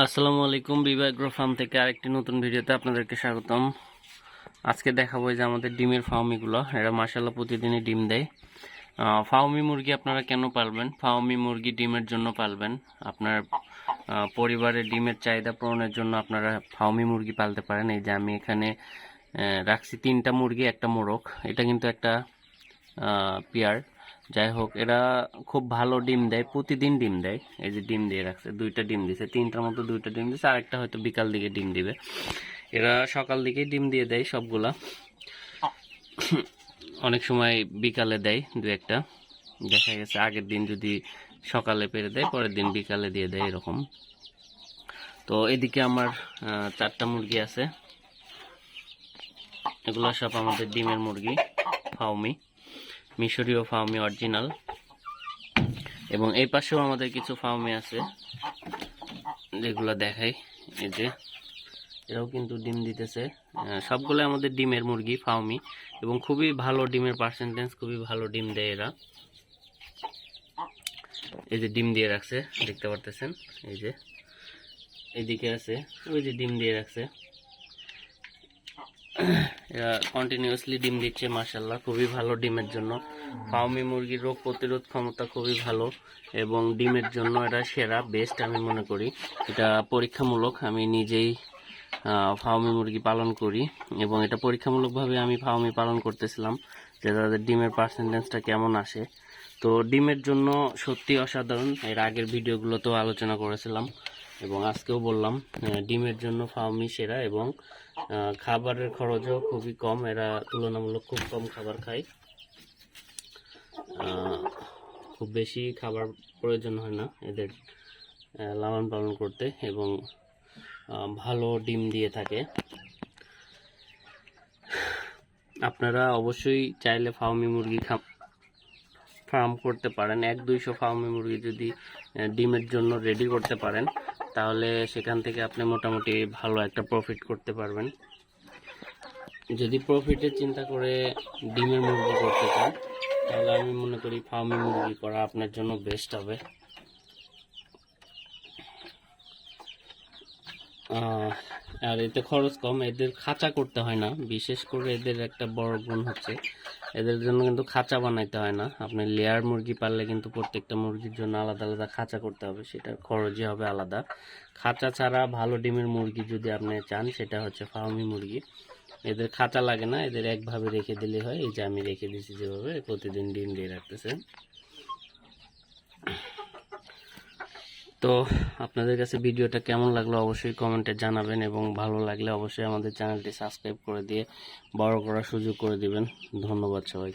আসসালামু আলাইকুম বিবা agro farm থেকে আরেকটি নতুন ভিডিওতে আপনাদেরকে স্বাগতম। আজকে দেখাবো যে আমাদের ডিমের ফার্মিগুলো এরা মাসাল্লাহ প্রতিদিনই ডিম দেয়। ফার্মি মুরগি আপনারা কেন পালবেন? ফার্মি মুরগি ডিমের জন্য পালবেন। আপনার পরিবারের ডিমের চাহিদা পূরণের জন্য আপনারা ফার্মি মুরগি পালতে পারেন। এই যে আমি এখানে রাখছি তিনটা মুরগি, একটা মোরগ। এটা কিন্তু একটা পেয়ার। যাই হোক, এরা খুব ভালো ডিম দেয়, প্রতিদিন ডিম দেয়। এই যে ডিম দিয়ে রাখছে, দুইটা ডিম দিছে, তিনটার মতো দুইটা ডিম দিছে, আরেকটা হয়তো বিকাল দিকে ডিম দিবে। এরা সকাল দিকেই ডিম দিয়ে দেয় সবগুলা। অনেক সময় বিকালে দেয় দু একটা। দেখা গেছে আগের দিন যদি সকালে পেরে দেয়, পরের দিন বিকালে দিয়ে দেয় এরকম। তো এদিকে আমার চারটা মুরগি আছে। এগুলো সব আমাদের ডিমের মুরগি ফাউমি মিশরীয় ফার্মি অরিজিনাল। এবং এই পাশেও আমাদের কিছু ফার্মি আছে, যেগুলো দেখাই, এই যে। এরাও কিন্তু ডিম দিতেছে। সবগুলো আমাদের ডিমের মুরগি ফার্মি এবং খুবই ভালো ডিমের পার্সেন্টেজ খুবই ভালো ডিম দেয় এরা। এই যে ডিম দিয়ে রাখছে, দেখতে পারতেছেন? এই যে, এদিকে আছে, ওই যে ডিম দিয়ে রাখছে। এরা কন্টিনিউয়াসলি ডিম দিচ্ছে মাসাল্লাহ খুবই ভালো ডিমের জন্য। ফার্মি মুরগির রোগ প্রতিরোধ ক্ষমতা খুবই ভালো এবং ডিমের জন্য এটা সেরা বেস্ট আমি মনে করি। এটা পরীক্ষামূলক, আমি নিজেই ফার্মি মুরগি পালন করি এবং এটা পরীক্ষামূলকভাবে আমি ফার্মি পালন করতেছিলাম, যে তাদের ডিমের পার্সেন্টেজটা কেমন আসে। তো ডিমের জন্য সত্যি অসাধারণ, এর আগের ভিডিওগুলোতেও আলোচনা করেছিলাম। এবং আজকেও বললাম ডিমের জন্য ফার্মি সেরা এবং খাবারের খরচও খুবই কম। এরা তুলনামূলক খুব কম খাবার খায়। খুব বেশি খাবার প্রয়োজন হয় না এদের লালন পালন করতে এবং ভালো ডিম দিয়ে থাকে। আপনারা অবশ্যই চাইলে ফার্মি মুরগি ফার্ম করতে পারেন। এক দুইশো ফার্মি মুরগি যদি ডিমের জন্য রেডি করতে পারেন। তাহলে সেখান থেকে আপনি মোটামুটি ভালো একটা প্রফিট করতে পারবেন। যদি প্রফিটের চিন্তা করে ডিমের মুরগি করতে চান, তাহলে আমি মনে করি ফার্মের মুরগি করা আপনার জন্য বেস্ট হবে। আর এতে খরচ কম, এদের খাঁচা করতে হয় না। বিশেষ করে এদের একটা বড় গুণ হচ্ছে, এদের জন্য কিন্তু খাঁচা বানাইতে হয় না। আপনি লেয়ার মুরগি পাললে কিন্তু প্রত্যেকটা মুরগির জন্য আলাদা আলাদা খাঁচা করতে হবে, সেটার খরচই হবে আলাদা। খাঁচা ছাড়া ভালো ডিমের মুরগি যদি আপনি চান, সেটা হচ্ছে ফার্মি মুরগি। এদের খাঁচা লাগে না, এদের একভাবে রেখে দিলে হয়, এই যে আমি রেখে দিয়েছি যেভাবে, প্রতিদিন ডিম দিয়ে রাখতেছে। তো আপনাদের কাছে ভিডিওটা কেমন লাগল অবশ্যই কমেন্টে জানাবেন এবং ভালো লাগলে অবশ্যই আমাদের চ্যানেলটি সাবস্ক্রাইব করে দিয়ে বড় করার সুযোগ করে দিবেন। ধন্যবাদ সবাইকে।